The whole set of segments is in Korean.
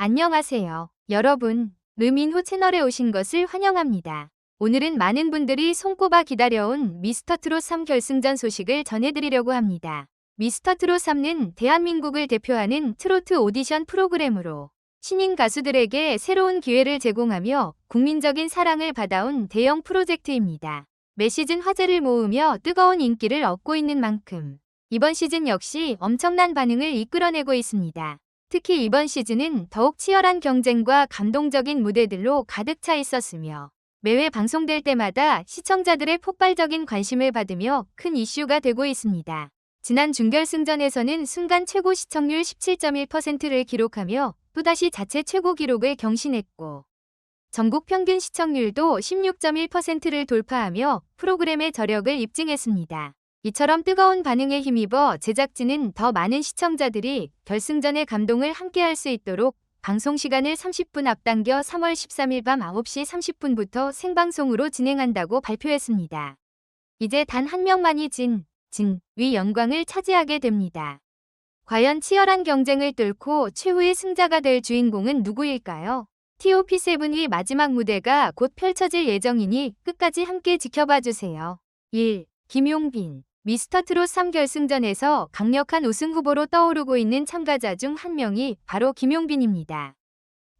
안녕하세요. 여러분, 르민호 채널에 오신 것을 환영합니다. 오늘은 많은 분들이 손꼽아 기다려온 미스터트롯 3 결승전 소식을 전해드리려고 합니다. 미스터트롯 3는 대한민국을 대표하는 트로트 오디션 프로그램으로 신인 가수들에게 새로운 기회를 제공하며 국민적인 사랑을 받아온 대형 프로젝트입니다. 매 시즌 화제를 모으며 뜨거운 인기를 얻고 있는 만큼 이번 시즌 역시 엄청난 반응을 이끌어내고 있습니다. 특히 이번 시즌은 더욱 치열한 경쟁과 감동적인 무대들로 가득 차 있었으며 매회 방송될 때마다 시청자들의 폭발적인 관심을 받으며 큰 이슈가 되고 있습니다. 지난 준결승전에서는 순간 최고 시청률 17.1%를 기록하며 또다시 자체 최고 기록을 경신했고 전국 평균 시청률도 16.1%를 돌파하며 프로그램의 저력을 입증했습니다. 이처럼 뜨거운 반응에 힘입어 제작진은 더 많은 시청자들이 결승전의 감동을 함께할 수 있도록 방송 시간을 30분 앞당겨 3월 13일 밤 9시 30분부터 생방송으로 진행한다고 발표했습니다. 이제 단 한 명만이 진, 진, 위 영광을 차지하게 됩니다. 과연 치열한 경쟁을 뚫고 최후의 승자가 될 주인공은 누구일까요? TOP7의 마지막 무대가 곧 펼쳐질 예정이니 끝까지 함께 지켜봐 주세요. 1. 김용빈 미스터트롯 3결승전에서 강력한 우승 후보로 떠오르고 있는 참가자 중 한 명이 바로 김용빈입니다.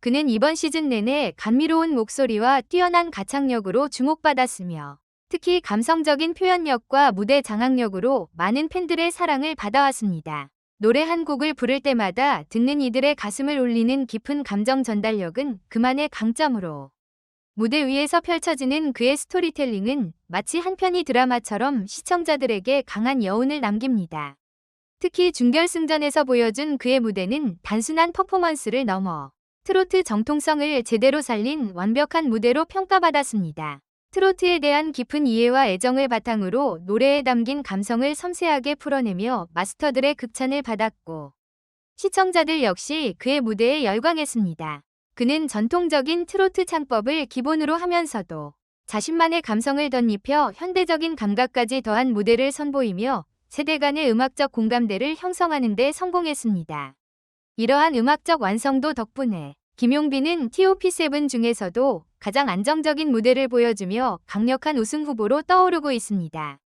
그는 이번 시즌 내내 감미로운 목소리와 뛰어난 가창력으로 주목받았으며 특히 감성적인 표현력과 무대 장악력으로 많은 팬들의 사랑을 받아왔습니다. 노래 한 곡을 부를 때마다 듣는 이들의 가슴을 울리는 깊은 감정 전달력은 그만의 강점으로 무대 위에서 펼쳐지는 그의 스토리텔링은 마치 한 편의 드라마처럼 시청자들에게 강한 여운을 남깁니다. 특히 준결승전에서 보여준 그의 무대는 단순한 퍼포먼스를 넘어 트로트 정통성을 제대로 살린 완벽한 무대로 평가받았습니다. 트로트에 대한 깊은 이해와 애정을 바탕으로 노래에 담긴 감성을 섬세하게 풀어내며 마스터들의 극찬을 받았고 시청자들 역시 그의 무대에 열광했습니다. 그는 전통적인 트로트 창법을 기본으로 하면서도 자신만의 감성을 덧입혀 현대적인 감각까지 더한 무대를 선보이며 세대 간의 음악적 공감대를 형성하는 데 성공했습니다. 이러한 음악적 완성도 덕분에 김용빈은 TOP7 중에서도 가장 안정적인 무대를 보여주며 강력한 우승 후보로 떠오르고 있습니다.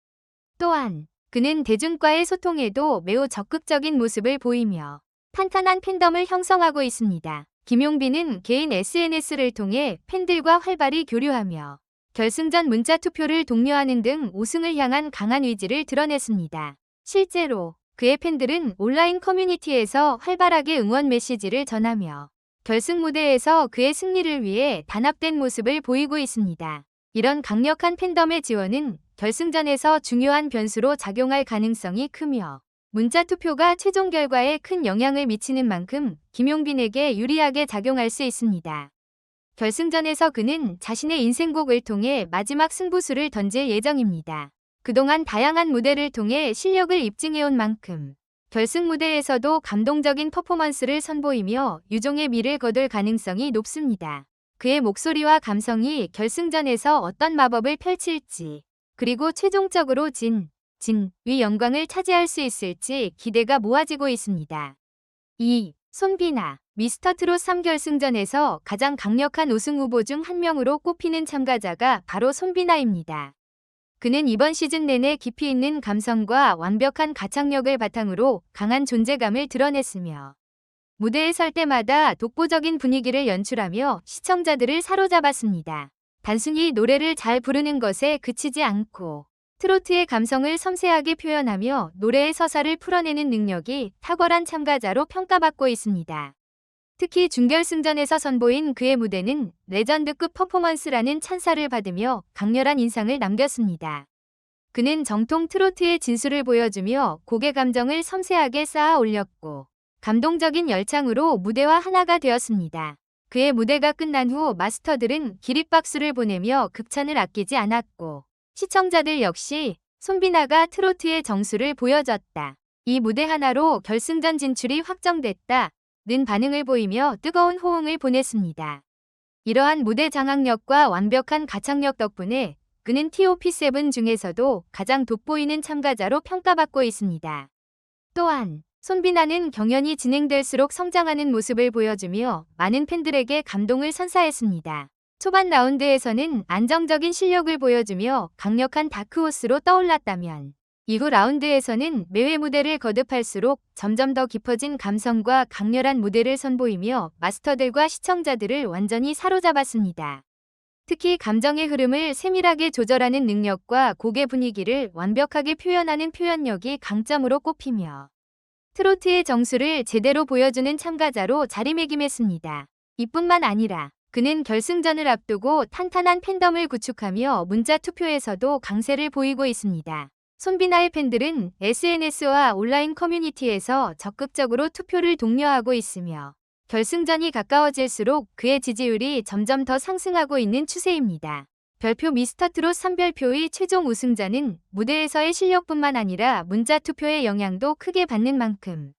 또한 그는 대중과의 소통에도 매우 적극적인 모습을 보이며 탄탄한 팬덤을 형성하고 있습니다. 김용빈은 개인 SNS를 통해 팬들과 활발히 교류하며 결승전 문자 투표를 독려하는 등 우승을 향한 강한 의지를 드러냈습니다. 실제로 그의 팬들은 온라인 커뮤니티에서 활발하게 응원 메시지를 전하며 결승 무대에서 그의 승리를 위해 단합된 모습을 보이고 있습니다. 이런 강력한 팬덤의 지원은 결승전에서 중요한 변수로 작용할 가능성이 크며 문자 투표가 최종 결과에 큰 영향을 미치는 만큼 김용빈에게 유리하게 작용할 수 있습니다. 결승전에서 그는 자신의 인생곡을 통해 마지막 승부수를 던질 예정입니다. 그동안 다양한 무대를 통해 실력을 입증해온 만큼 결승 무대에서도 감동적인 퍼포먼스를 선보이며 유종의 미를 거둘 가능성이 높습니다. 그의 목소리와 감성이 결승전에서 어떤 마법을 펼칠지, 그리고 최종적으로 진, 진, 위 영광을 차지할 수 있을지 기대가 모아지고 있습니다. 2. 손비나 미스터 트롯 3결승전에서 가장 강력한 우승 후보 중 한 명으로 꼽히는 참가자가 바로 손비나입니다. 그는 이번 시즌 내내 깊이 있는 감성과 완벽한 가창력을 바탕으로 강한 존재감을 드러냈으며 무대에 설 때마다 독보적인 분위기를 연출하며 시청자들을 사로잡았습니다. 단순히 노래를 잘 부르는 것에 그치지 않고 트로트의 감성을 섬세하게 표현하며 노래의 서사를 풀어내는 능력이 탁월한 참가자로 평가받고 있습니다. 특히 준결승전에서 선보인 그의 무대는 레전드급 퍼포먼스라는 찬사를 받으며 강렬한 인상을 남겼습니다. 그는 정통 트로트의 진수를 보여주며 곡의 감정을 섬세하게 쌓아 올렸고 감동적인 열창으로 무대와 하나가 되었습니다. 그의 무대가 끝난 후 마스터들은 기립박수를 보내며 극찬을 아끼지 않았고 시청자들 역시 손비나가 트로트의 정수를 보여줬다. 이 무대 하나로 결승전 진출이 확정됐다. 는 반응을 보이며 뜨거운 호응을 보냈습니다. 이러한 무대 장악력과 완벽한 가창력 덕분에 그는 TOP7 중에서도 가장 돋보이는 참가자로 평가받고 있습니다. 또한 손비나는 경연이 진행될수록 성장하는 모습을 보여주며 많은 팬들에게 감동을 선사했습니다. 초반 라운드에서는 안정적인 실력을 보여주며 강력한 다크호스로 떠올랐다면 이후 라운드에서는 매회 무대를 거듭할수록 점점 더 깊어진 감성과 강렬한 무대를 선보이며 마스터들과 시청자들을 완전히 사로잡았습니다. 특히 감정의 흐름을 세밀하게 조절하는 능력과 곡의 분위기를 완벽하게 표현하는 표현력이 강점으로 꼽히며 트로트의 정수를 제대로 보여주는 참가자로 자리매김했습니다. 이뿐만 아니라 그는 결승전을 앞두고 탄탄한 팬덤을 구축하며 문자 투표에서도 강세를 보이고 있습니다. 손비나의 팬들은 SNS와 온라인 커뮤니티에서 적극적으로 투표를 독려하고 있으며 결승전이 가까워질수록 그의 지지율이 점점 더 상승하고 있는 추세입니다. 별표 미스터트롯 3별표의 최종 우승자는 무대에서의 실력뿐만 아니라 문자 투표의 영향도 크게 받는 만큼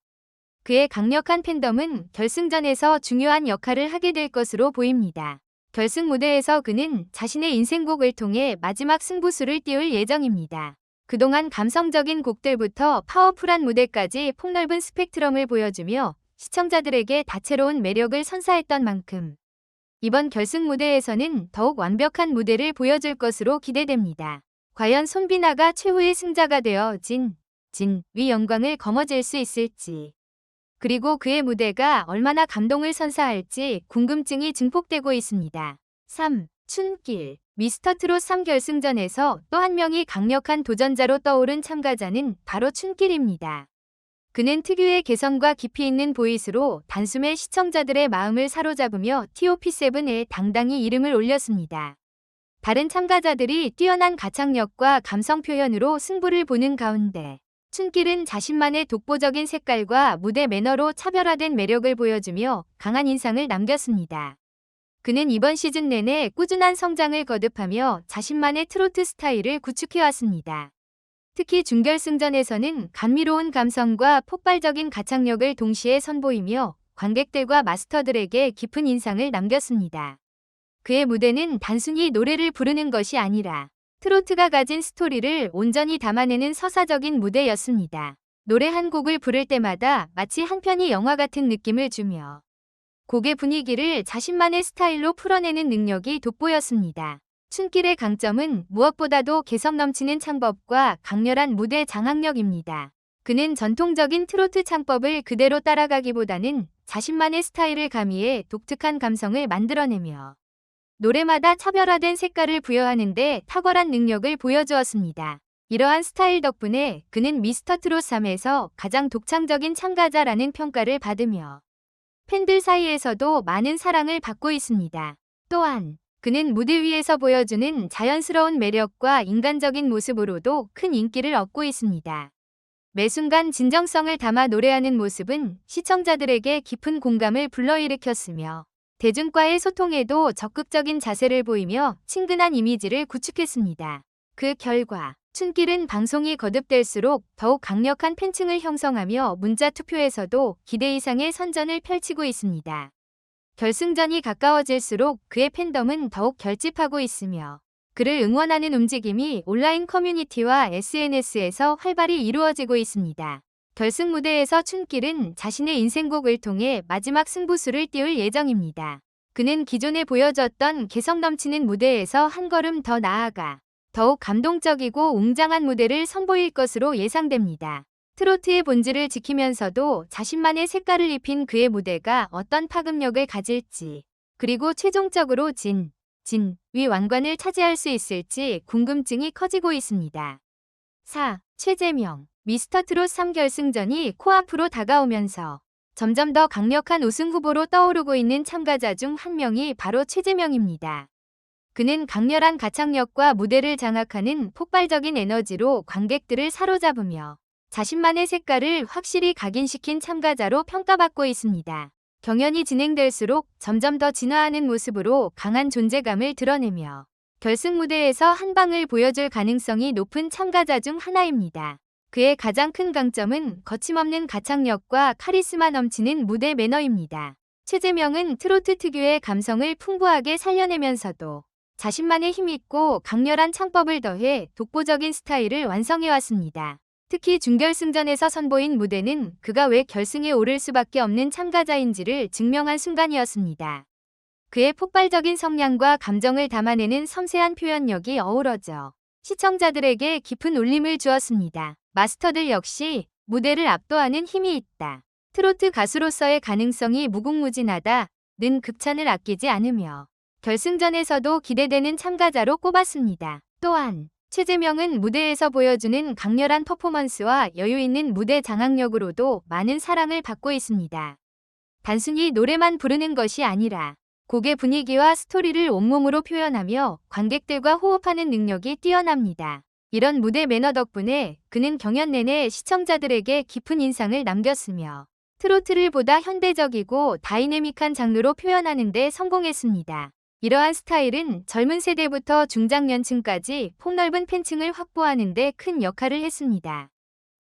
그의 강력한 팬덤은 결승전에서 중요한 역할을 하게 될 것으로 보입니다. 결승 무대에서 그는 자신의 인생곡을 통해 마지막 승부수를 띄울 예정입니다. 그동안 감성적인 곡들부터 파워풀한 무대까지 폭넓은 스펙트럼을 보여주며 시청자들에게 다채로운 매력을 선사했던 만큼 이번 결승 무대에서는 더욱 완벽한 무대를 보여줄 것으로 기대됩니다. 과연 손비나가 최후의 승자가 되어 진, 진, 위 영광을 거머쥘 수 있을지. 그리고 그의 무대가 얼마나 감동을 선사할지 궁금증이 증폭되고 있습니다. 3. 춘길 미스터트롯 3결승전에서 또 한 명이 강력한 도전자로 떠오른 참가자는 바로 춘길입니다. 그는 특유의 개성과 깊이 있는 보이스로 단숨에 시청자들의 마음을 사로잡으며 TOP7에 당당히 이름을 올렸습니다. 다른 참가자들이 뛰어난 가창력과 감성 표현으로 승부를 보는 가운데 춘길은 자신만의 독보적인 색깔과 무대 매너로 차별화된 매력을 보여주며 강한 인상을 남겼습니다. 그는 이번 시즌 내내 꾸준한 성장을 거듭하며 자신만의 트로트 스타일을 구축해왔습니다. 특히 준결승전에서는 감미로운 감성과 폭발적인 가창력을 동시에 선보이며 관객들과 마스터들에게 깊은 인상을 남겼습니다. 그의 무대는 단순히 노래를 부르는 것이 아니라 트로트가 가진 스토리를 온전히 담아내는 서사적인 무대였습니다. 노래 한 곡을 부를 때마다 마치 한 편의 영화 같은 느낌을 주며 곡의 분위기를 자신만의 스타일로 풀어내는 능력이 돋보였습니다. 춘길의 강점은 무엇보다도 개성 넘치는 창법과 강렬한 무대 장악력입니다. 그는 전통적인 트로트 창법을 그대로 따라가기보다는 자신만의 스타일을 가미해 독특한 감성을 만들어내며 노래마다 차별화된 색깔을 부여하는데 탁월한 능력을 보여주었습니다. 이러한 스타일 덕분에 그는 미스터 트롯 3에서 가장 독창적인 참가자라는 평가를 받으며 팬들 사이에서도 많은 사랑을 받고 있습니다. 또한 그는 무대 위에서 보여주는 자연스러운 매력과 인간적인 모습으로도 큰 인기를 얻고 있습니다. 매 순간 진정성을 담아 노래하는 모습은 시청자들에게 깊은 공감을 불러일으켰으며 대중과의 소통에도 적극적인 자세를 보이며 친근한 이미지를 구축했습니다. 그 결과 춘길은 방송이 거듭될수록 더욱 강력한 팬층을 형성하며 문자 투표에서도 기대 이상의 선전을 펼치고 있습니다. 결승전이 가까워질수록 그의 팬덤은 더욱 결집하고 있으며 그를 응원하는 움직임이 온라인 커뮤니티와 SNS에서 활발히 이루어지고 있습니다. 결승 무대에서 춘길은 자신의 인생곡을 통해 마지막 승부수를 띄울 예정입니다. 그는 기존에 보여줬던 개성 넘치는 무대에서 한 걸음 더 나아가 더욱 감동적이고 웅장한 무대를 선보일 것으로 예상됩니다. 트로트의 본질을 지키면서도 자신만의 색깔을 입힌 그의 무대가 어떤 파급력을 가질지, 그리고 최종적으로 진, 진, 위 왕관을 차지할 수 있을지 궁금증이 커지고 있습니다. 4. 최재명 미스터트롯 3결승전이 코앞으로 다가오면서 점점 더 강력한 우승 후보로 떠오르고 있는 참가자 중 한 명이 바로 최재명입니다. 그는 강렬한 가창력과 무대를 장악하는 폭발적인 에너지로 관객들을 사로잡으며 자신만의 색깔을 확실히 각인시킨 참가자로 평가받고 있습니다. 경연이 진행될수록 점점 더 진화하는 모습으로 강한 존재감을 드러내며 결승 무대에서 한 방을 보여줄 가능성이 높은 참가자 중 하나입니다. 그의 가장 큰 강점은 거침없는 가창력과 카리스마 넘치는 무대 매너입니다. 최재명은 트로트 특유의 감성을 풍부하게 살려내면서도 자신만의 힘있고 강렬한 창법을 더해 독보적인 스타일을 완성해왔습니다. 특히 준결승전에서 선보인 무대는 그가 왜 결승에 오를 수밖에 없는 참가자인지를 증명한 순간이었습니다. 그의 폭발적인 성량과 감정을 담아내는 섬세한 표현력이 어우러져 시청자들에게 깊은 울림을 주었습니다. 마스터들 역시 무대를 압도하는 힘이 있다. 트로트 가수로서의 가능성이 무궁무진하다. 는 극찬을 아끼지 않으며 결승전에서도 기대되는 참가자로 꼽았습니다. 또한 최재명은 무대에서 보여주는 강렬한 퍼포먼스와 여유 있는 무대 장악력으로도 많은 사랑을 받고 있습니다. 단순히 노래만 부르는 것이 아니라 곡의 분위기와 스토리를 온몸으로 표현하며 관객들과 호흡하는 능력이 뛰어납니다. 이런 무대 매너 덕분에 그는 경연 내내 시청자들에게 깊은 인상을 남겼으며 트로트를 보다 현대적이고 다이내믹한 장르로 표현하는 데 성공했습니다. 이러한 스타일은 젊은 세대부터 중장년층까지 폭넓은 팬층을 확보하는 데 큰 역할을 했습니다.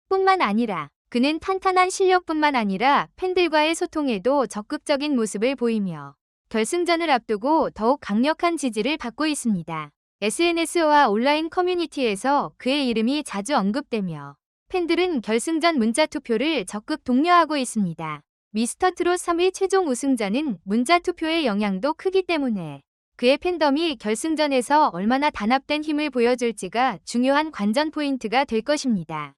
뿐만 아니라 그는 탄탄한 실력뿐만 아니라 팬들과의 소통에도 적극적인 모습을 보이며 결승전을 앞두고 더욱 강력한 지지를 받고 있습니다. SNS와 온라인 커뮤니티에서 그의 이름이 자주 언급되며 팬들은 결승전 문자 투표를 적극 독려하고 있습니다. 미스터 트롯 3위 최종 우승자는 문자 투표의 영향도 크기 때문에 그의 팬덤이 결승전에서 얼마나 단합된 힘을 보여줄지가 중요한 관전 포인트가 될 것입니다.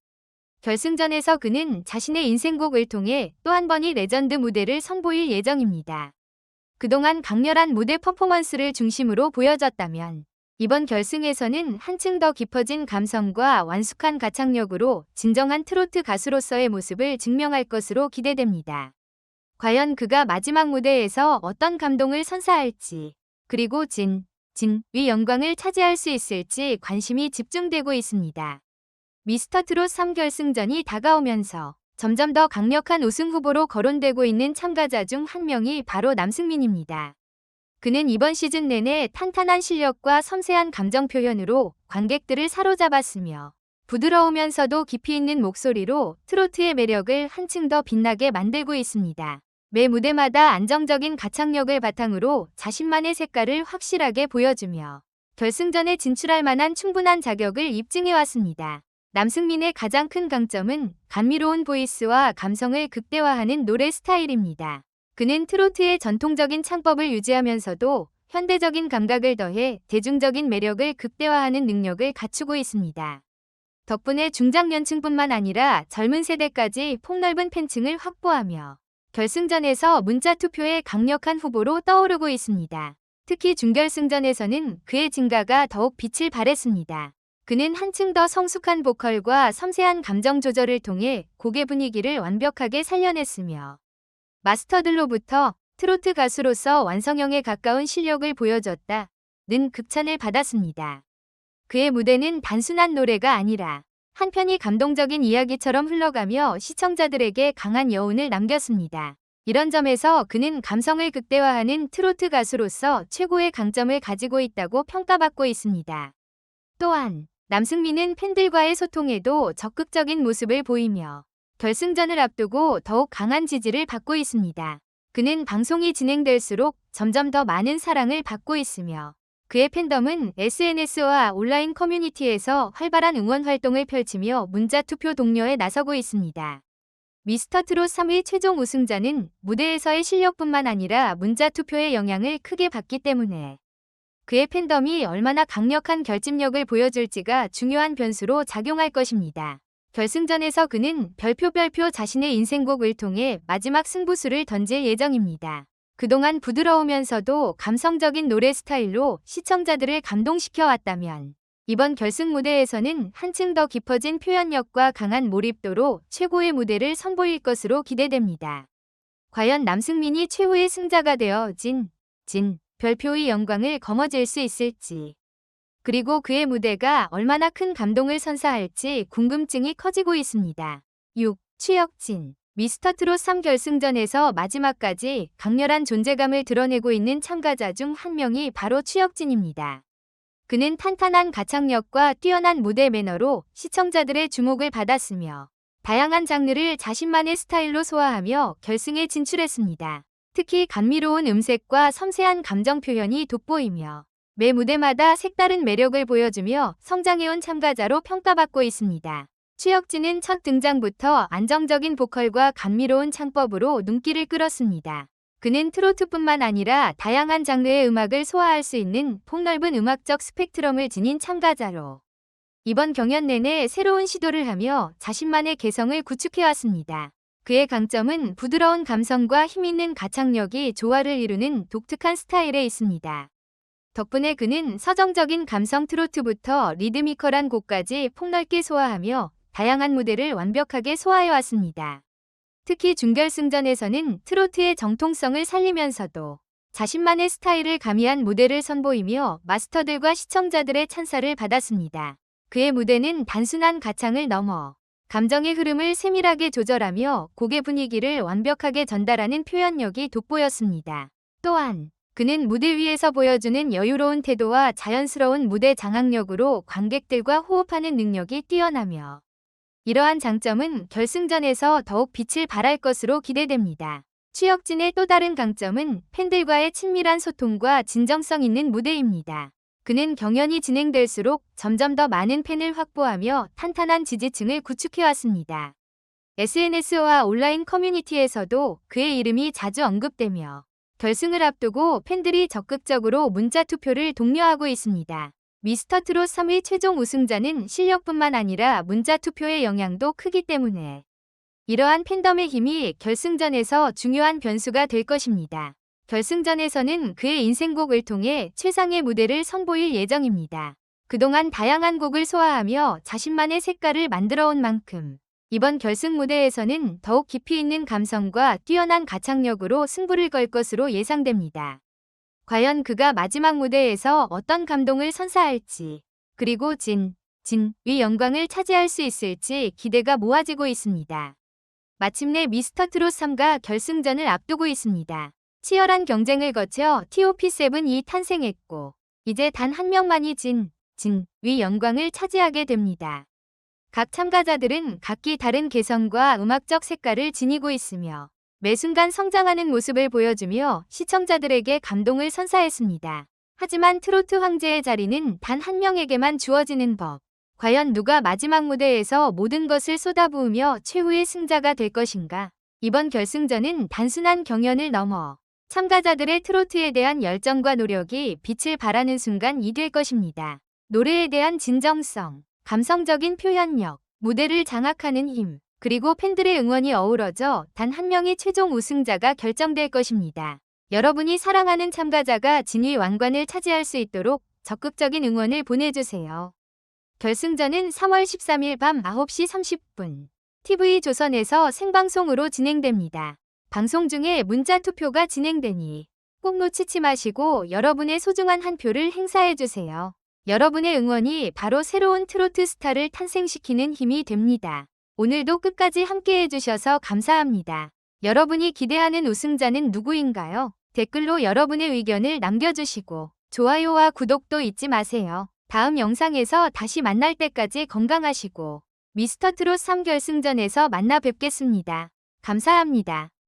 결승전에서 그는 자신의 인생곡을 통해 또 한 번의 레전드 무대를 선보일 예정입니다. 그동안 강렬한 무대 퍼포먼스를 중심으로 보여졌다면 이번 결승에서는 한층 더 깊어진 감성과 완숙한 가창력으로 진정한 트로트 가수로서의 모습을 증명할 것으로 기대됩니다. 과연 그가 마지막 무대에서 어떤 감동을 선사할지, 그리고 진, 진, 위 영광을 차지할 수 있을지 관심이 집중되고 있습니다. 미스터 트롯 3결승전이 다가오면서 점점 더 강력한 우승 후보로 거론되고 있는 참가자 중 한 명이 바로 남승민입니다. 그는 이번 시즌 내내 탄탄한 실력과 섬세한 감정 표현으로 관객들을 사로잡았으며 부드러우면서도 깊이 있는 목소리로 트로트의 매력을 한층 더 빛나게 만들고 있습니다. 매 무대마다 안정적인 가창력을 바탕으로 자신만의 색깔을 확실하게 보여주며 결승전에 진출할 만한 충분한 자격을 입증해왔습니다. 남승민의 가장 큰 강점은 감미로운 보이스와 감성을 극대화하는 노래 스타일입니다. 그는 트로트의 전통적인 창법을 유지하면서도 현대적인 감각을 더해 대중적인 매력을 극대화하는 능력을 갖추고 있습니다. 덕분에 중장년층뿐만 아니라 젊은 세대까지 폭넓은 팬층을 확보하며 결승전에서 문자 투표의 강력한 후보로 떠오르고 있습니다. 특히 준결승전에서는 그의 증가가 더욱 빛을 발했습니다. 그는 한층 더 성숙한 보컬과 섬세한 감정 조절을 통해 곡의 분위기를 완벽하게 살려냈으며 마스터들로부터 트로트 가수로서 완성형에 가까운 실력을 보여줬다. 는 극찬을 받았습니다. 그의 무대는 단순한 노래가 아니라 한편이 감동적인 이야기처럼 흘러가며 시청자들에게 강한 여운을 남겼습니다. 이런 점에서 그는 감성을 극대화하는 트로트 가수로서 최고의 강점을 가지고 있다고 평가받고 있습니다. 또한 남승민은 팬들과의 소통에도 적극적인 모습을 보이며 결승전을 앞두고 더욱 강한 지지를 받고 있습니다. 그는 방송이 진행될수록 점점 더 많은 사랑을 받고 있으며 그의 팬덤은 SNS와 온라인 커뮤니티에서 활발한 응원 활동을 펼치며 문자 투표 동료에 나서고 있습니다. 미스터 트롯 3위 최종 우승자는 무대에서의 실력뿐만 아니라 문자 투표의 영향을 크게 받기 때문에 그의 팬덤이 얼마나 강력한 결집력을 보여줄지가 중요한 변수로 작용할 것입니다. 결승전에서 그는 별표 별표 자신의 인생곡을 통해 마지막 승부수를 던질 예정입니다. 그동안 부드러우면서도 감성적인 노래 스타일로 시청자들을 감동시켜 왔다면 이번 결승 무대에서는 한층 더 깊어진 표현력과 강한 몰입도로 최고의 무대를 선보일 것으로 기대됩니다. 과연 남승민이 최후의 승자가 되어 진, 진, 별표의 영광을 거머쥘 수 있을지, 그리고 그의 무대가 얼마나 큰 감동을 선사할지 궁금증이 커지고 있습니다. 6. 추혁진 미스터 트롯 3결승전에서 마지막까지 강렬한 존재감을 드러내고 있는 참가자 중 한 명이 바로 추혁진입니다. 그는 탄탄한 가창력과 뛰어난 무대 매너로 시청자들의 주목을 받았으며 다양한 장르를 자신만의 스타일로 소화하며 결승에 진출했습니다. 특히 감미로운 음색과 섬세한 감정 표현이 돋보이며 매 무대마다 색다른 매력을 보여주며 성장해온 참가자로 평가받고 있습니다. 최혁진은 첫 등장부터 안정적인 보컬과 감미로운 창법으로 눈길을 끌었습니다. 그는 트로트뿐만 아니라 다양한 장르의 음악을 소화할 수 있는 폭넓은 음악적 스펙트럼을 지닌 참가자로 이번 경연 내내 새로운 시도를 하며 자신만의 개성을 구축해왔습니다. 그의 강점은 부드러운 감성과 힘있는 가창력이 조화를 이루는 독특한 스타일에 있습니다. 덕분에 그는 서정적인 감성 트로트부터 리드미컬한 곡까지 폭넓게 소화하며 다양한 무대를 완벽하게 소화해왔습니다. 특히 준결승전에서는 트로트의 정통성을 살리면서도 자신만의 스타일을 가미한 무대를 선보이며 마스터들과 시청자들의 찬사를 받았습니다. 그의 무대는 단순한 가창을 넘어 감정의 흐름을 세밀하게 조절하며 곡의 분위기를 완벽하게 전달하는 표현력이 돋보였습니다. 또한 그는 무대 위에서 보여주는 여유로운 태도와 자연스러운 무대 장악력으로 관객들과 호흡하는 능력이 뛰어나며 이러한 장점은 결승전에서 더욱 빛을 발할 것으로 기대됩니다. 추혁진의 또 다른 강점은 팬들과의 친밀한 소통과 진정성 있는 무대입니다. 그는 경연이 진행될수록 점점 더 많은 팬을 확보하며 탄탄한 지지층을 구축해왔습니다. SNS와 온라인 커뮤니티에서도 그의 이름이 자주 언급되며 결승을 앞두고 팬들이 적극적으로 문자 투표를 독려하고 있습니다. 미스터 트롯 3위 최종 우승자는 실력뿐만 아니라 문자 투표의 영향도 크기 때문에 이러한 팬덤의 힘이 결승전에서 중요한 변수가 될 것입니다. 결승전에서는 그의 인생곡을 통해 최상의 무대를 선보일 예정입니다. 그동안 다양한 곡을 소화하며 자신만의 색깔을 만들어온 만큼 이번 결승 무대에서는 더욱 깊이 있는 감성과 뛰어난 가창력으로 승부를 걸 것으로 예상됩니다. 과연 그가 마지막 무대에서 어떤 감동을 선사할지, 그리고 진, 진, 위 영광을 차지할 수 있을지 기대가 모아지고 있습니다. 마침내 미스터 트롯 3가 결승전을 앞두고 있습니다. 치열한 경쟁을 거쳐 TOP7이 탄생했고, 이제 단 한 명만이 진, 진, 위 영광을 차지하게 됩니다. 각 참가자들은 각기 다른 개성과 음악적 색깔을 지니고 있으며 매 순간 성장하는 모습을 보여주며 시청자들에게 감동을 선사했습니다. 하지만 트로트 황제의 자리는 단 한 명에게만 주어지는 법. 과연 누가 마지막 무대에서 모든 것을 쏟아부으며 최후의 승자가 될 것인가? 이번 결승전은 단순한 경연을 넘어 참가자들의 트로트에 대한 열정과 노력이 빛을 발하는 순간이 될 것입니다. 노래에 대한 진정성, 감성적인 표현력, 무대를 장악하는 힘, 그리고 팬들의 응원이 어우러져 단 한 명의 최종 우승자가 결정될 것입니다. 여러분이 사랑하는 참가자가 진위 왕관을 차지할 수 있도록 적극적인 응원을 보내주세요. 결승전은 3월 13일 밤 9시 30분 TV조선에서 생방송으로 진행됩니다. 방송 중에 문자 투표가 진행되니 꼭 놓치지 마시고 여러분의 소중한 한 표를 행사해주세요. 여러분의 응원이 바로 새로운 트로트 스타를 탄생시키는 힘이 됩니다. 오늘도 끝까지 함께 해주셔서 감사합니다. 여러분이 기대하는 우승자는 누구인가요? 댓글로 여러분의 의견을 남겨주시고 좋아요와 구독도 잊지 마세요. 다음 영상에서 다시 만날 때까지 건강하시고 미스터트롯 3결승전에서 만나 뵙겠습니다. 감사합니다.